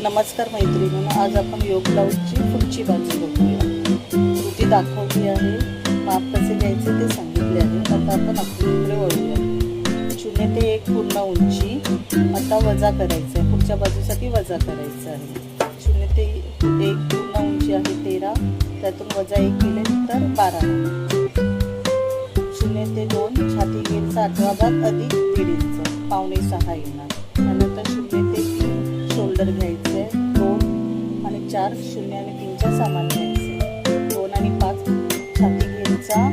नमस्कार मैत्रिणींनो आज आपण योग ब्लाऊजची पुढची बाजू बघूया. कृती दाखवली आहे. माप कसे घ्यायचे ते सांगितले आहे. आता आपण आकृतीकडे वळूया. शून्य ते एक पूर्ण उंची. आता वजा करायचं आहे पुढच्या बाजूसाठी वजा करायचं आहे. शून्य ते एक पूर्ण उंची आहे तेरा. त्यातून वजा एक केले तर बारा. शून्य ते दोन. छाती घेरचा आठवा भाग अधिक दीड इंच. पावणे सहा येणार. त्यानंतर शून्य ते घ्यायचे दोन आणि चार शून्य आणि तीनच्या सामान घ्यायचे. दोन आणि पाच छाती घेऊनचा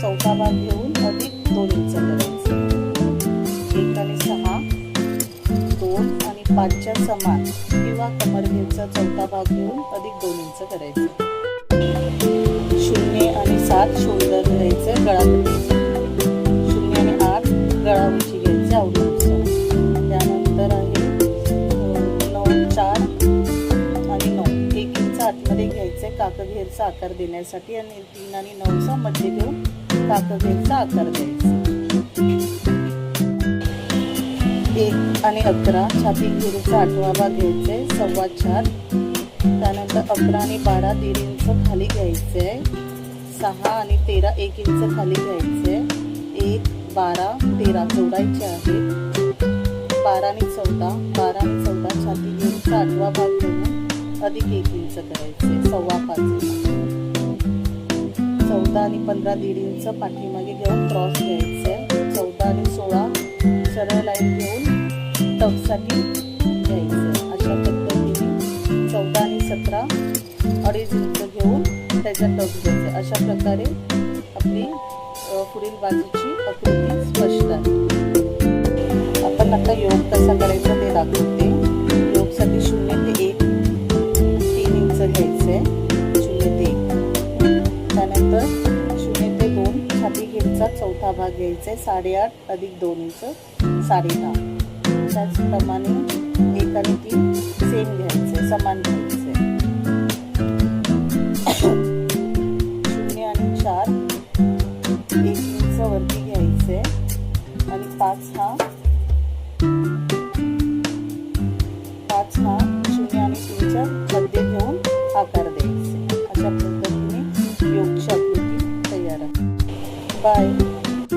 चौथा भाग घेऊन अधिक दोन इंच करायचे. एक आणि सहा दोन आणि पाचच्या समान किंवा कमर घेऊनचा चौथा भाग घेऊन अधिक दोन इंच करायचे. शून्य आणि सात शोल्डर घ्यायचे. गळा काकघेरचा आकार देण्यासाठी आणि तीन आणि नऊचा मध्य घेऊन काकघेरचा आकार द्यायचा. एक आणि अकरा छाती घेरूचा आठवा भाग घ्यायचे सव्वा चार. त्यानंतर अकरा आणि बारा दीड इंच खाली घ्यायचे. सहा आणि तेरा एक इंच खाली घ्यायचे. एक बारा तेरा जोडायचे आहे बारा आणि चौदा बारा आणि चौदा छाती घेरूचा आठवा भाग घेऊन अधिक एक इंच करायचे सव्वा पाच चौदा आणि पंधरा दीड इंच पाठीमागे घेऊन क्रॉस घ्यायचे. चौदा आणि सोळा सरळ लाईन घेऊन टपसाठी घ्यायचं. अशा पद्धतीने चौदा आणि सतरा अडीच इंच घेऊन त्याचा टप घ्यायचे. अशा प्रकारे आपली पुढील बाजूची आकृती स्पष्ट आहे. आपण आता योग कसा करायचा ते दाखवते. अंतर शून्य ते दोन छाती घेरचा चौथा भाग घ्यायचा आहे साडेआठ अधिक दोन इंच साडे दहा त्याचप्रमाणे एक आणि तीन सेम घ्यायचे समान घ्यायचे शून्य आणि चार एक इंच वरती घ्यायचे आणि पाच हा पाच हा Bye.